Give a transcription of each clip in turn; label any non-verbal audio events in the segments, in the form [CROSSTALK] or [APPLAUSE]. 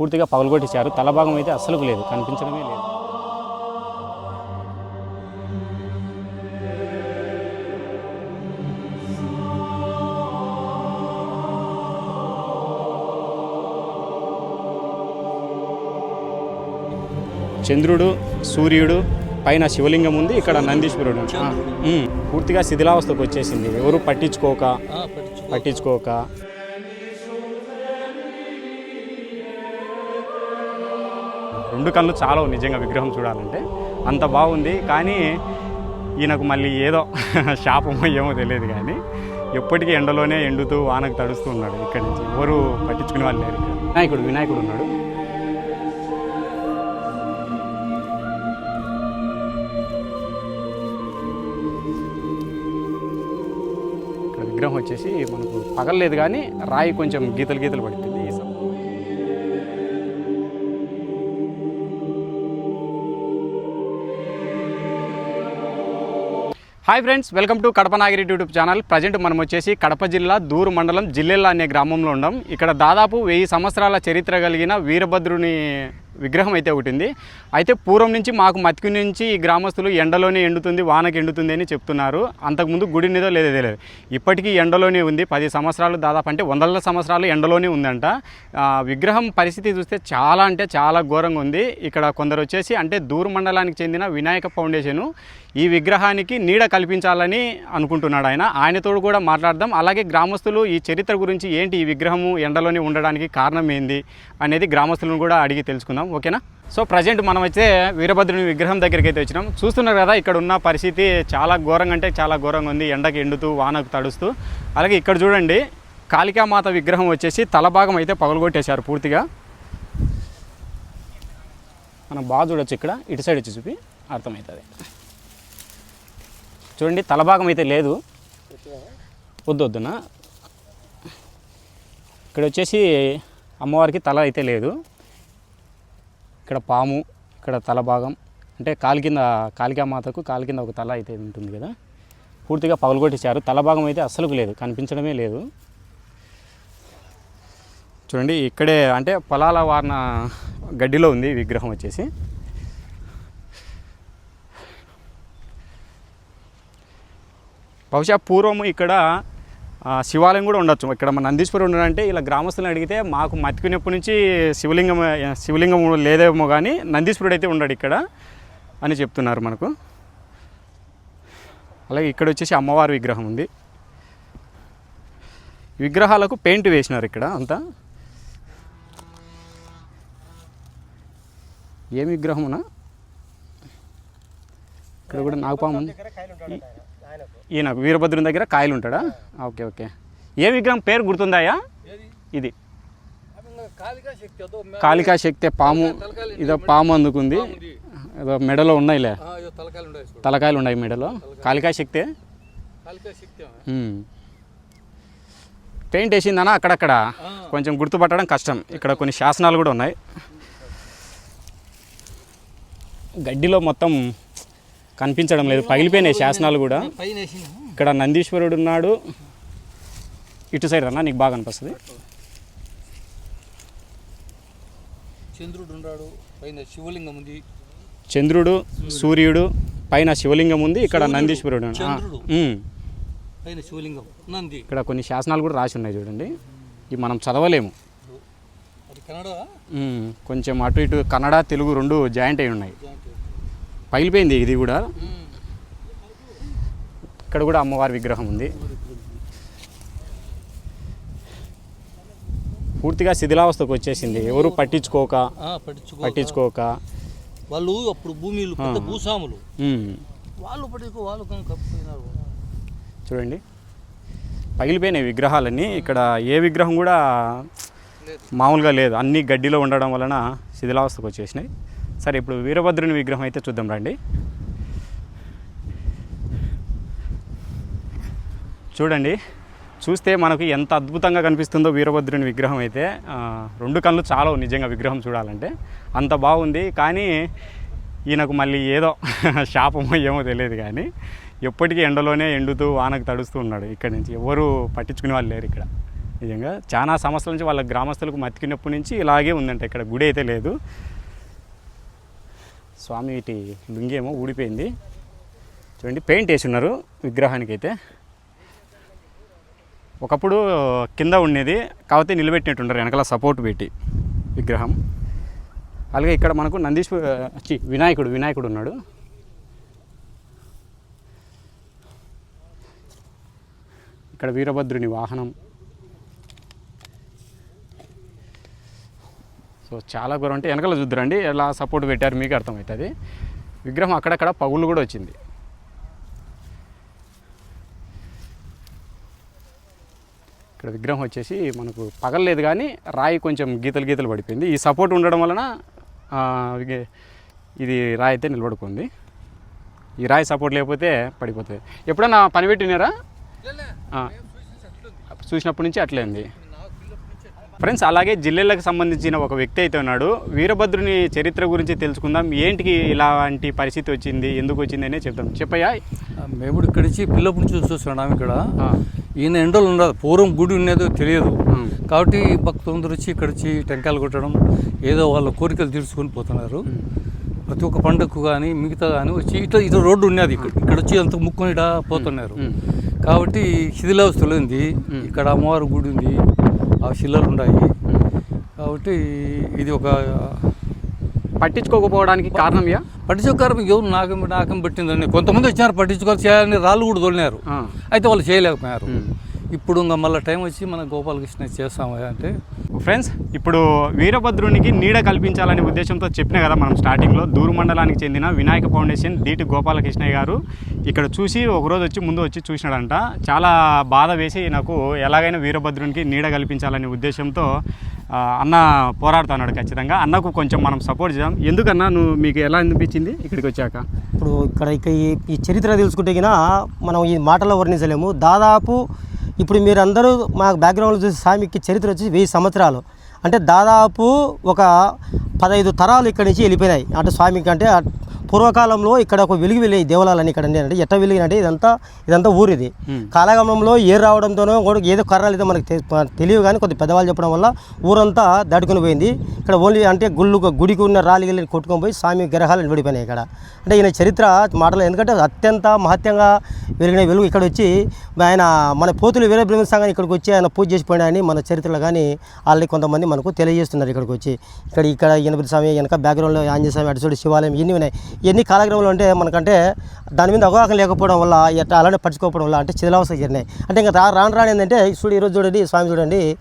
పూర్తిగా పగలగొట్టేశారు. తల భాగం అయితే అస్సలు లేదు. కనిపించడమే లేదు. చంద్రుడు సూర్యుడు పైన శివలింగం ఉంది. ఇక్కడ నందీశ్వరుడు పూర్తిగా శిథిలావస్థకు వచ్చేసింది. ఎవరు పట్టించుకోక? పట్టించుకోక. రెండు కళ్ళు చాలా నిజంగా విగ్రహం చూడాలంటే. అంత బాగుంది. కానీ ఈయనకు మళ్ళీ ఏదో [LAUGHS] శాపమో ఏమో తెలియదు కానీ ఎప్పటికీ ఎండలోనే ఎండుతూ వానకు తడుస్తూ ఉన్నాడు ఇక్కడి నుంచి. ఎవరు పట్టించుకునే వాళ్ళు లేరు వినాయకుడు వినాయకుడు ఉన్నాడు. ఇక్కడ విగ్రహం వచ్చేసి మనకు పగలలేదు కానీ రాయి కొంచెం గీతలు గీతలు పడుతుంది. Hi friends welcome to Kadapa Nagiri YouTube channel. Present మనం వచ్చేసి కడప జిల్లా దూరు మండలం జిల్లెల్ల అనే గ్రామంలో ఉన్నాం. ఇక్కడ దాదాపు వెయ్యి సంవత్సరాల చరిత్ర కలిగిన వీరభద్రుని విగ్రహం అయితే ఒకటి ఉంది. అయితే పూర్వం నుంచి మాకు మతికి నుంచి ఈ గ్రామస్తులు ఎండలోనే ఎండుతుంది వానకి ఎండుతుంది అని చెప్తున్నారు. అంతకుముందు గుడి నిదో లేదో తెలియదు. ఇప్పటికీ ఎండలోనే ఉంది. పది సంవత్సరాలు దాదాపు అంటే వందల సంవత్సరాలు ఎండలోనే ఉందంట. విగ్రహం పరిస్థితి చూస్తే చాలా అంటే చాలా ఘోరంగా ఉంది. ఇక్కడ కొందరు వచ్చేసి అంటే దూరు మండలానికి చెందిన వినాయక ఫౌండేషను ఈ విగ్రహానికి నీడ కల్పించాలని అనుకుంటున్నాడు ఆయన. ఆయనతోడు కూడా మాట్లాడదాం. అలాగే గ్రామస్తులు ఈ చరిత్ర గురించి ఏంటి ఈ విగ్రహము ఎండలోనే ఉండడానికి కారణం ఏంది అనేది గ్రామస్తులను కూడా అడిగి తెలుసుకుందాం. ఓకేనా? సో ప్రజెంట్ మనం అయితే వీరభద్రుని విగ్రహం దగ్గరికి అయితే వచ్చినాం. చూస్తున్నారు కదా ఇక్కడ ఉన్న పరిస్థితి చాలా ఘోరంగా అంటే చాలా ఘోరంగా ఉంది. ఎండకి ఎండుతూ వానకు తడుస్తూ. అలాగే ఇక్కడ చూడండి కాళికామాత విగ్రహం వచ్చేసి తలభాగం అయితే పగలగొట్టేశారు పూర్తిగా. మనం బాగా చూడొచ్చు ఇక్కడ. ఇటు సైడ్ వచ్చి చూపి అర్థమవుతుంది. చూడండి తలభాగం అయితే లేదు. వద్దు వద్దునా? ఇక్కడ వచ్చేసి అమ్మవారికి తల అయితే లేదు. ఇక్కడ పాము ఇక్కడ తల భాగం అంటే కాలు కింద కాలికా మాతకు కాలు కింద ఒక తల అయితే ఉంటుంది కదా. పూర్తిగా పగలగొట్టేశారు తల భాగం అయితే అస్సలు లేదు కనిపించడమే లేదు. చూడండి ఇక్కడే అంటే పొలాల వారిన గడ్డిలో ఉంది విగ్రహం వచ్చేసి. బహుశా పూర్వము ఇక్కడ శివాలయం కూడా ఉండొచ్చు. ఇక్కడ మన నందీశ్వరుడు ఉన్నాడంటే ఇలా గ్రామస్తులను అడిగితే మాకు మతికినప్పటి నుంచి శివలింగం శివలింగం లేదేమో కానీ నందీశ్వరుడు అయితే ఉన్నాడు ఇక్కడ అని చెప్తున్నారు మనకు. అలాగే ఇక్కడ వచ్చేసి అమ్మవారి విగ్రహం ఉంది. విగ్రహాలకు పెయింట్ వేసినారు ఇక్కడ అంతా. ఏం విగ్రహమునా? ఇక్కడ కూడా నాగపాము ఈయన వీరభద్రుని దగ్గర కాయలు ఉంటాడా? Okay okay. ఏ విగ్రహం పేరు గుర్తుందాయా? ఇది. కాళికా శక్తి పాము ఇదో పాము అందుకుంది. ఏదో మెడలో ఉన్నాయిలే. తలకాయలు ఉన్నాయి మెడలో. కాళికా శక్తే. పెయింట్ వేసిందనా అక్కడక్కడ? కొంచెం గుర్తుపట్టడం కష్టం. ఇక్కడ కొన్ని శాసనాలు కూడా ఉన్నాయి. గడ్డిలో మొత్తం కనిపించడం లేదు. పగిలిపోయినాయి శాసనాలు కూడా. ఇక్కడ నందీశ్వరుడు ఉన్నాడు ఇటు సైడ్ అన్న నీకు బాగా అనిపిస్తుంది. చంద్రుడు ఉన్నాడు పైన శివలింగం ఉంది. చంద్రుడు సూర్యుడు పైన శివలింగం ఉంది ఇక్కడ నందీశ్వరుడు. పైన శివలింగం నంది. ఇక్కడ కొన్ని శాసనాలు కూడా రాసి ఉన్నాయి చూడండి. ఇవి మనం చదవలేము. కొంచెం అటు ఇటు కన్నడ తెలుగు రెండు జాయింట్ అయి ఉన్నాయి. పగిలిపోయింది ఇది కూడా. ఇక్కడ కూడా అమ్మవారి విగ్రహం ఉంది. పూర్తిగా శిథిలావస్థకు వచ్చేసింది. ఎవరు పట్టించుకోక పట్టించుకో పట్టించుకోక. వాళ్ళు అప్పుడు భూమిలు భూస్వాములు. వాళ్ళు వాళ్ళు చూడండి. పగిలిపోయినాయి విగ్రహాలన్నీ. ఇక్కడ ఏ విగ్రహం కూడా. మామూలుగా లేదు. అన్ని గడ్డిలో ఉండడం వలన శిథిలావస్థకు వచ్చేసినాయి. సరే ఇప్పుడు వీరభద్రుని విగ్రహం అయితే చూద్దాం రండి. చూడండి చూస్తే మనకు ఎంత అద్భుతంగా కనిపిస్తుందో వీరభద్రుని విగ్రహం అయితే. రెండు కళ్ళు చాలా నిజంగా విగ్రహం చూడాలంటే. అంత బాగుంది కానీ ఈయనకు మళ్ళీ ఏదో [LAUGHS] శాపమో ఏమో తెలియదు కానీ ఎప్పటికీ ఎండలోనే ఎండుతూ వానకు తడుస్తూ ఉన్నాడు ఇక్కడి నుంచి. ఎవరు పట్టించుకునే వాళ్ళు లేరు ఇక్కడ. నిజంగా చాలా సంవత్సరాల నుంచి వాళ్ళ గ్రామస్తులకు మతికినప్పటి నుంచి ఇలాగే ఉందంట ఇక్కడ గుడి అయితే లేదు. స్వామి వీటి లుంగి ఏమో ఊడిపోయింది. చూడండి పెయింట్ వేసి ఉన్నారు విగ్రహానికి అయితే ఒకప్పుడు కింద ఉండేది కాకపోతే నిలబెట్టినట్టుంటారు వెనకాల సపోర్ట్ పెట్టి విగ్రహం. అలాగే ఇక్కడ మనకు నందీశ్వ చి వినాయకుడు వినాయకుడు ఉన్నాడు. ఇక్కడ వీరభద్రుని వాహనం సో చాలా ఘోరం. అంటే వెనకాల చూద్దరండి ఎలా సపోర్ట్ పెట్టారు మీకు అర్థమవుతుంది. విగ్రహం అక్కడక్కడ పగులు కూడా వచ్చింది. ఇక్కడ విగ్రహం వచ్చేసి మనకు పగలలేదు కానీ రాయి కొంచెం గీతలు గీతలు పడిపోయింది. ఈ సపోర్ట్ ఉండడం వలన ఇది రాయి అయితే నిలబడుకుంది. ఈ రాయి సపోర్ట్ లేకపోతే పడిపోతుంది. ఎప్పుడన్నా పని పెట్టినారా. చూసినప్పటి నుంచి అట్లే ఉంది. ఫ్రెండ్స్ అలాగే జిల్లాలకు సంబంధించిన ఒక వ్యక్తి అయితే ఉన్నాడు. వీరభద్రుని చరిత్ర గురించి తెలుసుకుందాం. ఏంటికి ఇలాంటి పరిస్థితి వచ్చింది? ఎందుకు వచ్చింది అనే చెప్తాం చెప్పయ్యా. మేము కూడా ఇక్కడి నుంచి పిల్లప్పటి నుంచి చూస్తున్నాం ఇక్కడ. ఈయన ఎండలు ఉండదు. పూర్వం గుడి ఉన్నదో తెలియదు. కాబట్టి భక్తులందరూ వచ్చి ఇక్కడ వచ్చి టెంకాయలు కొట్టడం ఏదో వాళ్ళ కోరికలు తీర్చుకొని పోతున్నారు. ప్రతి ఒక్క పండుగకు కానీ మిగతా కానీ వచ్చి ఇట్లా ఇటు రోడ్డు ఉన్నది ఇక్కడ. ఇక్కడ వచ్చి అంత ముక్కుని ఇట పోతున్నారు. కాబట్టి శిథిలావస్థలు ఉంది. ఇక్కడ అమ్మవారి గుడి ఉంది. ఆ శిలలు ఉన్నాయి కాబట్టి ఇది ఒక పట్టించుకోకపోవడానికి కారణం యా పట్టించుకోరు ఎవరు నాకం నాకం పెట్టిందండి కొంతమంది వచ్చినారు పట్టించుకోవాలి చేయాలని రాళ్ళు కూడా తోలినారు. అయితే వాళ్ళు చేయలేకపోయారు. ఇప్పుడు ఇంకా మళ్ళీ టైం వచ్చి మన గోపాలకృష్ణ చేస్తాము అంటే ఫ్రెండ్స్ ఇప్పుడు వీరభద్రునికి నీడ కల్పించాలనే ఉద్దేశంతో చెప్పిన కదా మనం స్టార్టింగ్లో. దూరు మండలానికి చెందిన వినాయక ఫౌండేషన్ దీటి గోపాలకృష్ణయ్య గారు ఇక్కడ చూసి ఒకరోజు వచ్చి ముందు వచ్చి చూసినాడంట. చాలా బాధ వేసి నాకు ఎలాగైనా వీరభద్రునికి నీడ కల్పించాలనే ఉద్దేశంతో అన్న పోరాడుతున్నాడు ఖచ్చితంగా. అన్నకు కొంచెం మనం సపోర్ట్ చేద్దాం. ఎందుకన్నా నువ్వు మీకు ఎలా అనిపించింది ఇక్కడికి వచ్చాక? ఇప్పుడు ఇక్కడ ఈ చరిత్ర తెలుసుకుంటే మనం ఈ మాటలో వర్ణించలేము. దాదాపు ఇప్పుడు మీరు అందరూ మా బ్యాక్గ్రౌండ్లో చూసి స్వామికి చరిత్ర వచ్చి వెయ్యి సంవత్సరాలు. అంటే దాదాపు ఒక పదహైదు తరాలు ఇక్కడి నుంచి వెళ్ళిపోయినాయి. అంటే స్వామికి అంటే పూర్వకాలంలో ఇక్కడ ఒక వెలుగు వెళ్ళాయి దేవాలయాలు ఇక్కడ అంటే ఎట్ట వెలిగినంటే ఇదంతా ఇదంతా ఊరిది. కాలగమనంలో ఏరు రావడంతోనో కూడా ఏదో కారణాలు అయితే మనకు తెలియదు కానీ కొద్ది పెద్దవాళ్ళు చెప్పడం వల్ల ఊరంతా దాటుకుని పోయింది. ఇక్కడ ఓన్లీ అంటే గుళ్ళు గుడికి ఉన్న రాళ్ళు గిల్లి కొట్టుకొని పోయి స్వామి గ్రహాలు విడిపోయినాయి ఇక్కడ. అంటే ఈయన చరిత్ర మాటలు ఎందుకంటే అత్యంత మహత్యంగా వెలిగిన వెలుగు ఇక్కడ వచ్చి ఆయన మన పోతులు వీర బ్రహ్మస్వామి ఇక్కడికి వచ్చి ఆయన పూజ చేసిపోయినాయని మన చరిత్రలో కానీ ఆల్రెడీ కొంతమంది మనకు తెలియజేస్తున్నారు ఇక్కడికి వచ్చి. ఇక్కడ ఇక్కడ ఈయనపతి స్వామి వెనక బ్యాక్గ్రౌండ్లో ఆంజనేయ స్వామి అటుచోటి శివాలయం ఇన్ని ఉన్నాయి. ఇవన్నీ కాలగ్రమంలో అంటే మనకంటే దాని మీద అవగాహన లేకపోవడం వల్ల ఎట్లా అలానే పట్టించుకోవడం వల్ల అంటే చిదలవస్థ జరిగినాయి. అంటే ఇంకా రా రాను రాని ఏంటంటే చూడు ఈరోజు చూడండి స్వామి చూడండి.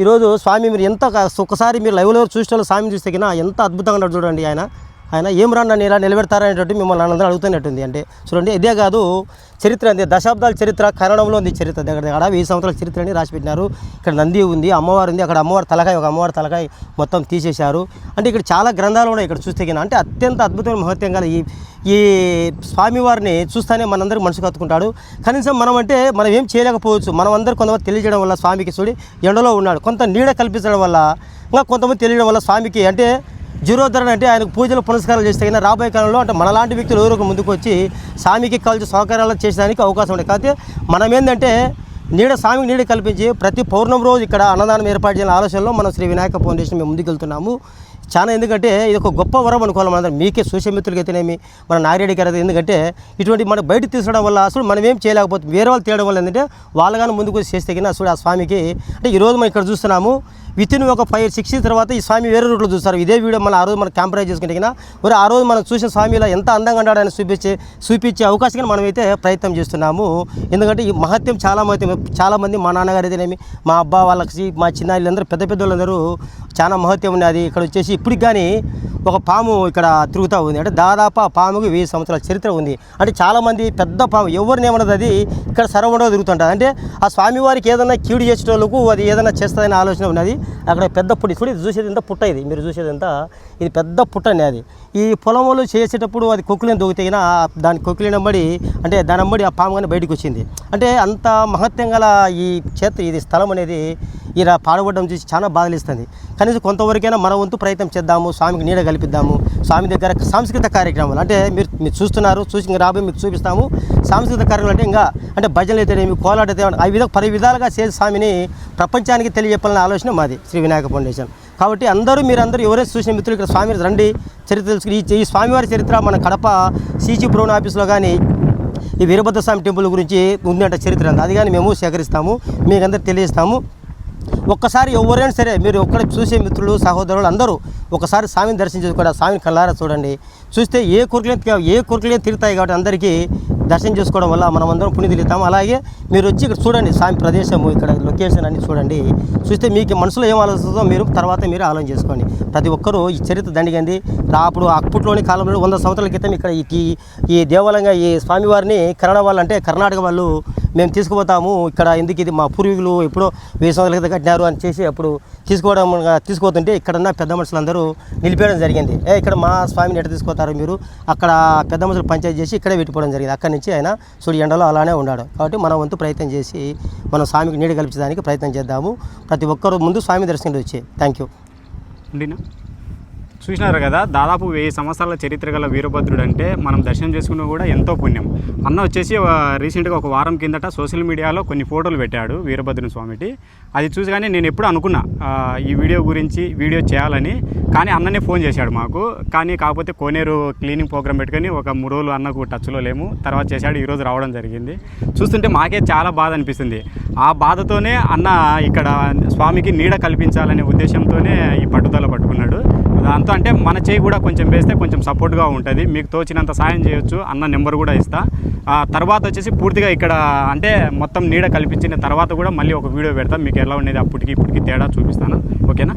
ఈరోజు స్వామి మీరు ఎంత క- ఒక్కసారి మీరు లైవ్లో చూసిన వాళ్ళు స్వామిని చూస్తే కినా ఎంత అద్భుతంగా ఉన్నాడు చూడండి ఆయన. ఆయన ఏం రా నన్ను ఇలా నిలబెడతారనేటట్టు మిమ్మల్ని అందరూ అడుగుతున్నట్టుంది. అంటే చూడండి ఇదే కాదు చరిత్ర అంతే. దశాబ్దాల చరిత్ర కన్నడంలో ఉంది చరిత్ర. దగ్గర దగ్గర వెయ్యి సంవత్సరాల చరిత్ర అని రాసిపెట్టినారు. ఇక్కడ నంది ఉంది అమ్మవారు ఉంది అక్కడ అమ్మవారి తలకాయ ఒక అమ్మవారి తలకాయ మొత్తం తీసేశారు. అంటే ఇక్కడ చాలా గ్రంథాలు ఉన్నాయి ఇక్కడ చూస్తే కినా అంటే అత్యంత అద్భుతమైన మహత్యం గల ఈ ఈ స్వామివారిని చూస్తేనే మనందరూ మనసు కత్తుకుంటాడు. కనీసం మనం అంటే మనం ఏం చేయలేకపోవచ్చు. మనం అందరూ కొంతమంది తెలియజేయడం వల్ల స్వామికి చూడి ఎండలో ఉన్నాడు. కొంత నీడ కల్పించడం వల్ల ఇంకా కొంతమంది తెలియడం వల్ల స్వామికి అంటే జీరోధరణ అంటే ఆయనకు పూజలు పునస్కారాలు చేస్తే కన్నా రాబోయే కాలంలో అంటే మనలాంటి వ్యక్తులు ఎవరో ముందుకు వచ్చి స్వామికి కలిసి సౌకర్యాలు చేసేదానికి అవకాశం ఉంది కాకపోతే మనం ఏంటంటే నీడ స్వామికి నీడ కల్పించి ప్రతి పౌర్ణమి రోజు ఇక్కడ అన్నదానం ఏర్పాటు చేయాలని ఆలోచనలో మనం శ్రీ వినాయక ఫౌండేషన్ మేము ముందుకు వెళ్తున్నాము చాలా ఎందుకంటే ఇది ఒక గొప్ప వరం అనుకోవాలి మనందరం. మీకే సోషల్ మిత్రులకి అయితేనేమి మన నాగిరెడ్డి గారు అయితే ఎందుకంటే ఇటువంటి మనం బయట తీసుకోవడం వల్ల అసలు మనం ఏం చేయలేకపోతే వేరే వాళ్ళు తీయడం వల్ల ఏంటంటే వాళ్ళగానే కానీ ముందుకు వచ్చి చేస్తే కింద అసలు ఆ స్వామికి అంటే ఈరోజు మనం ఇక్కడ చూస్తున్నాము విత్ ఇన్ ఒక ఫైవ్ సిక్స్ తర్వాత ఈ స్వామి వేరే రూట్లో చూస్తారు. ఇదే వీడియో మన ఆ రోజు మనం క్యాంపరైజ్ చేసుకుంటే మరి ఆ రోజు మనం చూసిన స్వామిలో ఎంత అందంగా ఉన్నాడని చూపించే చూపించే అవకాశం మనమైతే ప్రయత్నం చేస్తున్నాము. ఎందుకంటే ఈ మహత్యం చాలా మహత్యం. చాలామంది మా నాన్నగారు అయితేనేమి మా అబ్బా వాళ్ళకి మా చిన్న వీళ్ళందరూ పెద్ద పెద్ద వాళ్ళందరూ చాలా మహత్యం ఉన్నది ఇక్కడ వచ్చేసి ఇప్పటికి కానీ ఒక పాము ఇక్కడ తిరుగుతూ ఉంది. అంటే దాదాపు ఆ పాముకి వెయ్యి సంవత్సరాల చరిత్ర ఉంది. అంటే చాలామంది పెద్ద పాము ఎవరిని ఏమన్నది అది ఇక్కడ సర్వంలో తిరుగుతుంటుంది అంటే ఆ స్వామివారికి ఏదైనా కీడు చేసేటోళ్ళకు అది ఏదైనా చేస్తుందనే ఆలోచన ఉన్నది. అక్కడ పెద్ద పుట్టి చూడు ఇది చూసేది ఎంత పుట్ట ఇది? మీరు చూసేది ఎంత? ఇది పెద్ద పుట్ట అండి అది. ఈ పొలంలో చేసేటప్పుడు అది కొక్కులను దొగితేగిన దాని కొక్కులేనమ్మడి అంటే దాని అమ్మడి ఆ పాము కానీ బయటకు వచ్చింది. అంటే అంత మహత్యం గల ఈ క్షేత్ర ఇది స్థలం అనేది ఇలా పాడబడడం చూసి చాలా బాధలిస్తుంది. కనీసం కొంతవరకైనా మన వంతు ప్రయత్నం చేద్దాము స్వామికి నీడ కల్పిద్దాము స్వామి దగ్గర సాంస్కృతిక కార్యక్రమాలు అంటే మీరు మీరు చూస్తున్నారు చూసి రాబోయే మీకు చూపిస్తాము. సాంస్కృతిక కార్యక్రమాలు అంటే ఇంకా అంటే భజనలు అయితేనేమి కోలాట అయితే ఆ విధంగా పది విధాలుగా చేసి స్వామిని ప్రపంచానికి తెలియజెప్పాలనే ఆలోచన మాది శ్రీ వినాయక ఫౌండేషన్. కాబట్టి అందరూ మీరందరూ ఎవరైనా చూసిన మిత్రులు ఇక్కడ స్వామి రండి చరిత్ర తెలుసుకుని ఈ- ఈ స్వామివారి చరిత్ర మన కడప సీసీ బ్రౌన్ ఆఫీస్లో కానీ ఈ వీరభద్ర స్వామి టెంపుల్ గురించి ఉందంట చరిత్ర అంతా. అది కానీ మేము సేకరిస్తాము మీకు తెలియజేస్తాము. ఒక్కసారి ఎవరైనా సరే మీరు ఒక్కడ చూసే మిత్రులు సహోదరులు అందరూ ఒకసారి స్వామిని దర్శించేది కూడా స్వామిని కళ్ళారా చూడండి. చూస్తే ఏ కోరికలు ఏ కోరికలు తీరుతాయి కాబట్టి అందరికీ దర్శనం చేసుకోవడం వల్ల మనం అందరం పుణ్యం అలాగే మీరు వచ్చి ఇక్కడ చూడండి స్వామి ప్రదేశము ఇక్కడ లొకేషన్ అన్ని చూడండి. చూస్తే మీకు మనసులో ఏం ఆలోచిస్తుందో మీరు తర్వాత మీరు ఆలోచన చేసుకోండి. ప్రతి ఒక్కరూ ఈ చరిత్ర దండిగంది. అప్పుడు అప్పట్లోని కాలంలో వంద సంవత్సరాల క్రితం ఇక్కడ ఈ ఈ- ఈ దేవాలయంగా ఈ స్వామివారిని కన్నడ వాళ్ళు అంటే కర్ణాటక వాళ్ళు మేము తీసుకుపోతాము. ఇక్కడ ఎందుకు ఇది మా పూర్వీకులు ఎప్పుడో వెయ్యి సంవత్సరాల క్రితం కట్టినారు అని చేసి అప్పుడు తీసుకోవడం తీసుకుపోతుంటే ఇక్కడన్న పెద్ద మనుషులందరూ నిలిపేయడం జరిగింది. ఏ ఇక్కడ మా స్వామిని ఎట్ట తీసుకుపోతారు మీరు? అక్కడ పెద్ద మనుషులు పంచాయతీ చేసి ఇక్కడే పెట్టుకోవడం జరిగింది. అక్కడి నుంచి ఆయన సుడి ఎండలో అలానే ఉన్నాడు. కాబట్టి మన వంతు ప్రయత్నం చేసి మనం స్వామికి నీడ కల్పించడానికి ప్రయత్నం చేద్దాము. ప్రతి ఒక్కరు ముందు స్వామి దర్శనం వచ్చి. థ్యాంక్ యూ చూసినారు కదా దాదాపు వెయ్యి సంవత్సరాల చరిత్ర గల వీరభద్రుడు అంటే మనం దర్శనం చేసుకున్న కూడా ఎంతో పుణ్యం. అన్న వచ్చేసి రీసెంట్గా ఒక వారం కిందట సోషల్ మీడియాలో కొన్ని ఫోటోలు పెట్టాడు వీరభద్రుని స్వామిటి అది చూసగానే నేను ఎప్పుడు అనుకున్నా ఈ వీడియో గురించి వీడియో చేయాలని కానీ అన్ననే ఫోన్ చేశాడు మాకు. కానీ కాకపోతే కోనేరు క్లీనింగ్ ప్రోగ్రామ్ పెట్టుకొని ఒక మూడు రోజులు అన్నకు టచ్లో లేము. తర్వాత చేశాడు ఈరోజు రావడం జరిగింది. చూస్తుంటే మాకే చాలా బాధ అనిపిస్తుంది. ఆ బాధతోనే అన్న ఇక్కడ స్వామికి నీడ కల్పించాలనే ఉద్దేశంతోనే ఈ పట్టుదల పట్టుకున్నాడు. దాంతో అంటే మన చేయి కూడా కొంచెం వేస్తే కొంచెం సపోర్ట్గా ఉంటుంది. మీకు తోచినంత సాయం చేయొచ్చు అన్న నెంబర్ కూడా ఇస్తా. తర్వాత వచ్చేసి పూర్తిగా ఇక్కడ అంటే మొత్తం నీడ కల్పించిన తర్వాత కూడా మళ్ళీ ఒక వీడియో పెడతా. మీకు ఎలా ఉండేది అప్పటికి ఇప్పటికి తేడా చూపిస్తాను. ఓకేనా?